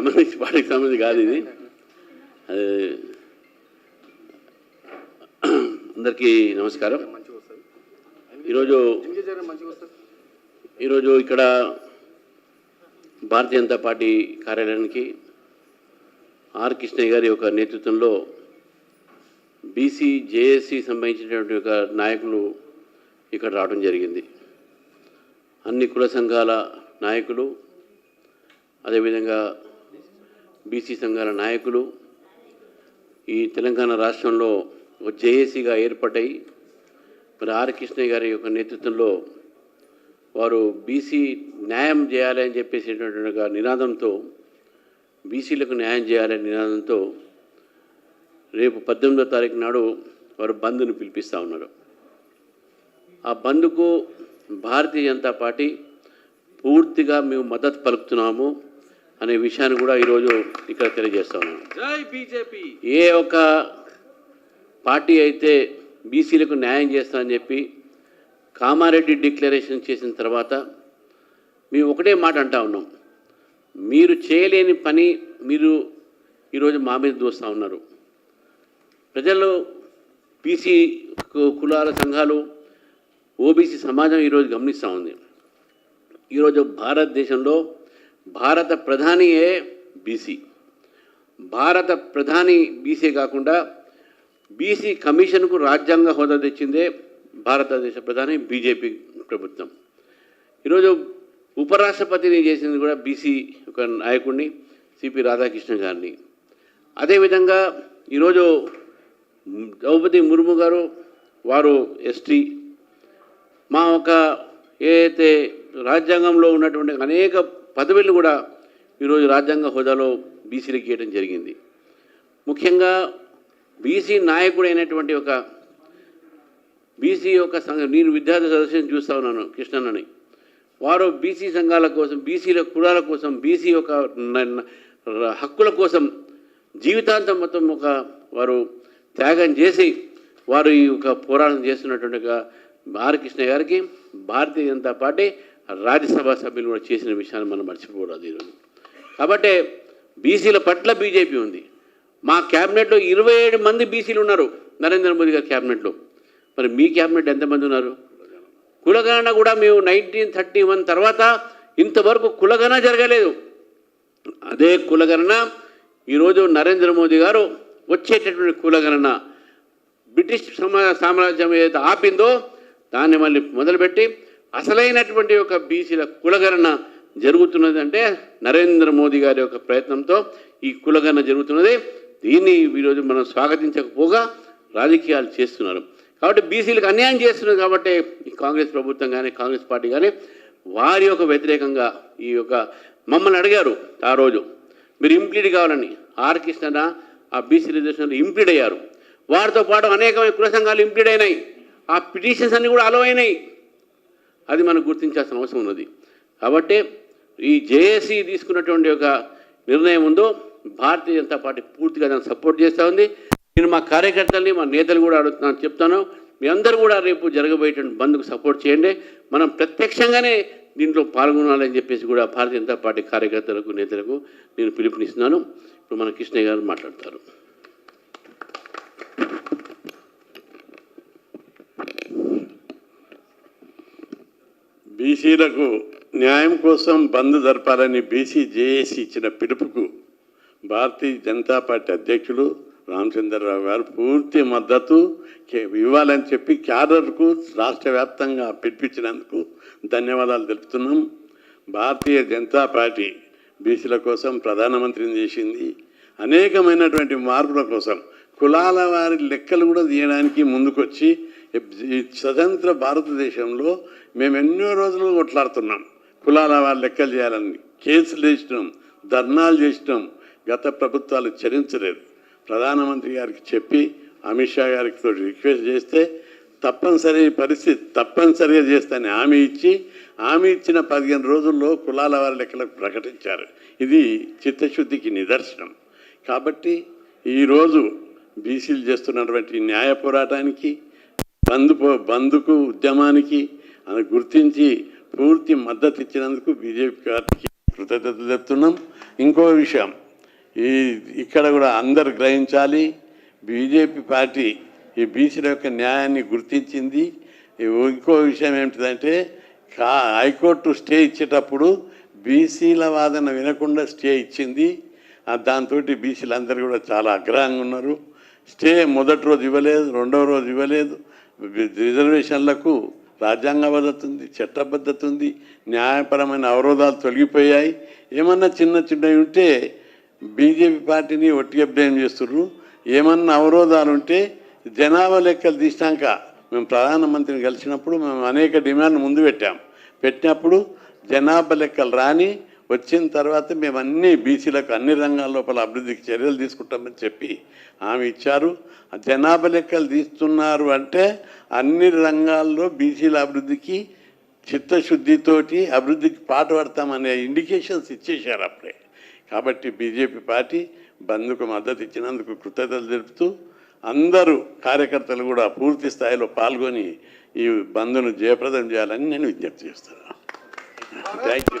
సంబంధించి పార్టీకి సంబంధించి కాదు ఇది. అందరికీ నమస్కారం. ఈరోజు ఈరోజు ఇక్కడ భారతీయ జనతా పార్టీ కార్యాలయానికి ఆర్ కృష్ణయ్య గారి యొక్క నేతృత్వంలో బీసీ జేఏసీ సంబంధించినటువంటి ఒక నాయకులు ఇక్కడ రావడం జరిగింది. అన్ని కుల సంఘాల నాయకులు అదేవిధంగా బీసీ సంఘాల నాయకులు ఈ తెలంగాణ రాష్ట్రంలో ఒక జేఏసీగా ఏర్పడ్డాయి. మరి ఆర్ కృష్ణయ్య గారి యొక్క నేతృత్వంలో వారు బీసీ న్యాయం చేయాలని చెప్పేసేటటువంటి ఒక నినాదంతో బీసీలకు న్యాయం చేయాలనే నినాదంతో రేపు పద్దెనిమిదో తారీఖు నాడు వారు బంద్ను పిలిపిస్తూ ఉన్నారు. ఆ బంద్కు భారతీయ జనతా పార్టీ పూర్తిగా మేము మద్దతు పలుకుతున్నాము. అనే విషయాన్ని కూడా ఈరోజు ఇక్కడ తెలియజేస్తా ఉన్నాను. జై బీజేపీ. ఏ ఒక్క పార్టీ అయితే బీసీలకు న్యాయం చేస్తానని చెప్పి కామారెడ్డి డిక్లరేషన్ చేసిన తర్వాత మేము ఒకటే మాట అంటా ఉన్నాం. మీరు చేయలేని పని మీరు ఈరోజు మా మీద దోస్తూ ఉన్నారు. ప్రజలు బీసీ కులాల సంఘాలు ఓబీసీ సమాజం ఈరోజు గమనిస్తూ ఉంది. ఈరోజు భారతదేశంలో భారత ప్రధానియే బీసీ. భారత ప్రధాని బీసీ కాకుండా బీసీ కమిషన్కు రాజ్యాంగ హోదా తెచ్చిందే భారతదేశ ప్రధాని బీజేపీ ప్రభుత్వం. ఈరోజు ఉపరాష్ట్రపతిని చేసింది కూడా బీసీ ఒక నాయకుడిని సిపి రాధాకృష్ణ గారిని. అదేవిధంగా ఈరోజు ద్రౌపది ముర్ము గారు వారు ఎస్టీ. మా ఒక ఏదైతే రాజ్యాంగంలో ఉన్నటువంటి అనేక పదవులను కూడా ఈరోజు రాజ్యాంగ హోదాలో బీసీలకు ఇవ్వడం జరిగింది. ముఖ్యంగా బీసీ నాయకుడైనటువంటి ఒక బీసీ యొక్క సంఘ నేను విద్యార్థి సదస్సుని చూస్తా ఉన్నాను కృష్ణన్నని. వారు బీసీ సంఘాల కోసం బీసీల కులాల కోసం బీసీ యొక్క హక్కుల కోసం జీవితాంతం మొత్తం ఒక వారు త్యాగం చేసి వారు ఈ యొక్క పోరాటం చేస్తున్నటువంటి ఒక ఆర్ కృష్ణ గారికి భారతీయ జనతా పార్టీ రాజ్యసభ సభ్యులు కూడా చేసిన విషయాన్ని మనం మర్చిపోకూడదు ఈరోజు. కాబట్టి బీసీల పట్ల బీజేపీ ఉంది. మా క్యాబినెట్లో ఇరవై ఏడు మంది బీసీలు ఉన్నారు నరేంద్ర మోదీ గారి క్యాబినెట్లో. మరి మీ క్యాబినెట్ ఎంతమంది ఉన్నారు? కులగణన కూడా మేము నైన్టీన్ థర్టీ వన్ తర్వాత ఇంతవరకు కులగణన జరగలేదు. అదే కులగణన ఈరోజు నరేంద్ర మోదీ గారు వచ్చేటటువంటి కులగణన బ్రిటిష్ సమా సామ్రాజ్యం ఏదైతే ఆపిందో దాన్ని మళ్ళీ మొదలుపెట్టి అసలైనటువంటి ఒక బీసీల కులగణన జరుగుతున్నది అంటే నరేంద్ర మోదీ గారి యొక్క ప్రయత్నంతో ఈ కులగణన జరుగుతున్నది. దీన్ని ఈరోజు మనం స్వాగతించకపోగా రాజకీయాలు చేస్తున్నారు. కాబట్టి బీసీలకు అన్యాయం చేస్తున్నారు కాబట్టి ఈ కాంగ్రెస్ ప్రభుత్వం కానీ కాంగ్రెస్ పార్టీ కానీ వారి యొక్క వ్యతిరేకంగా ఈ యొక్క మమ్మల్ని అడిగారు ఆ రోజు. మీరు ఇంప్లీడ్ కావాలని ఆర్ కృష్ణ ఆ బీసీ రిజర్వేషన్లు ఇంప్లీడ్ అయ్యారు. వారితో పాటు అనేకమైన కుల సంఘాలు ఇంప్లీడ్ అయినాయి. ఆ పిటిషన్స్ అన్నీ కూడా అలో అయినాయి. అది మనం గుర్తించాల్సిన అవసరం ఉన్నది. కాబట్టి ఈ జేఏసీ తీసుకున్నటువంటి ఒక నిర్ణయం ఉందో భారతీయ జనతా పార్టీ పూర్తిగా దాన్ని సపోర్ట్ చేస్తూ ఉంది. నేను మా కార్యకర్తల్ని మా నేతలు కూడా అడుగుతున్నాను చెప్తాను మీ అందరూ కూడా రేపు జరగబోయేటువంటి బంద్కు సపోర్ట్ చేయండి. మనం ప్రత్యక్షంగానే దీంట్లో పాల్గొనాలని చెప్పేసి కూడా భారతీయ జనతా పార్టీ కార్యకర్తలకు నేతలకు నేను పిలుపునిస్తున్నాను. ఇప్పుడు మన కృష్ణయ్య గారు మాట్లాడతారు. బీసీలకు న్యాయం కోసం బంద్ జరపాలని బీసీ జేఏసీ ఇచ్చిన పిలుపుకు భారతీయ జనతా పార్టీ అధ్యక్షులు రామచంద్రరావు గారు పూర్తి మద్దతు ఇవ్వాలని చెప్పి క్యాడర్కు రాష్ట్ర వ్యాప్తంగా పిలిపించినందుకు ధన్యవాదాలు తెలుపుతున్నాం. భారతీయ జనతా పార్టీ బీసీల కోసం ప్రధానమంత్రిని చేసింది. అనేకమైనటువంటి మార్పుల కోసం కులాల వారి లెక్కలు కూడా తీయడానికి ముందుకొచ్చి ఈ స్వతంత్ర భారతదేశంలో మేము ఎన్నో రోజులు కొట్లాడుతున్నాం. కులాల వారి లెక్కలు చేయాలని కేసులు వేసినాం ధర్నాలు చేసినాం. గత ప్రభుత్వాలు చరించలేదు. ప్రధానమంత్రి గారికి చెప్పి అమిత్ షా గారికి తోటి రిక్వెస్ట్ చేస్తే తప్పనిసరి పరిస్థితి తప్పనిసరిగా చేస్తానని హామీ ఇచ్చి హామీ ఇచ్చిన పదిహేను రోజుల్లో కులాల వారి లెక్కలకు ప్రకటించారు. ఇది చిత్తశుద్ధికి నిదర్శనం. కాబట్టి ఈరోజు బీసీలు చేస్తున్నటువంటి న్యాయ పోరాటానికి బంద్ బంద్కు బంధుకు ఉద్యమానికి అని గుర్తించి పూర్తి మద్దతు ఇచ్చినందుకు బీజేపీ పార్టీకి కృతజ్ఞతలు చెప్తున్నాం. ఇంకో విషయం ఈ ఇక్కడ కూడా అందరు గ్రహించాలి బీజేపీ పార్టీ ఈ బీసీల యొక్క న్యాయాన్ని గుర్తించింది. ఇంకో విషయం ఏమిటిదంటే కా హైకోర్టు స్టే ఇచ్చేటప్పుడు బీసీల వాదన వినకుండా స్టే ఇచ్చింది. దాంతో బీసీలు అందరూ కూడా చాలా అగ్రహంగా ఉన్నారు. స్టే మొదటి రోజు ఇవ్వలేదు రెండవ రోజు ఇవ్వలేదు. రిజర్వేషన్లకు రాజ్యాంగబద్ధత ఉంది చట్టబద్ధత ఉంది న్యాయపరమైన అవరోధాలు తొలగిపోయాయి. ఏమన్నా చిన్న చిన్నవి ఉంటే బీజేపీ పార్టీని ఒట్టిగా బ్లేమ్ చేస్తుర్రు. ఏమన్నా అవరోధాలు ఉంటే జనాభా లెక్కలు తీసినాక మేము ప్రధానమంత్రిని కలిసినప్పుడు మేము అనేక డిమాండ్ ముందు పెట్టాం. పెట్టినప్పుడు జనాభా లెక్కలు రాని వచ్చిన తర్వాత మేము అన్ని బీసీలకు అన్ని రంగాల లోపల అభివృద్ధికి చర్యలు తీసుకుంటామని చెప్పి ఆమె ఇచ్చారు. జనాభా లెక్కలు తీస్తున్నారు అంటే అన్ని రంగాల్లో బీసీల అభివృద్ధికి చిత్తశుద్ధితోటి అభివృద్ధికి పాటుపడతామనే ఇండికేషన్స్ ఇచ్చేశారు అప్పుడే. కాబట్టి బీజేపీ పార్టీ బంద్కు మద్దతు ఇచ్చినందుకు కృతజ్ఞతలు తెలుపుతూ అందరూ కార్యకర్తలు కూడా పూర్తి స్థాయిలో పాల్గొని ఈ బంద్ను జయప్రదం చేయాలని నేను విజ్ఞప్తి చేస్తున్నాను. Thank you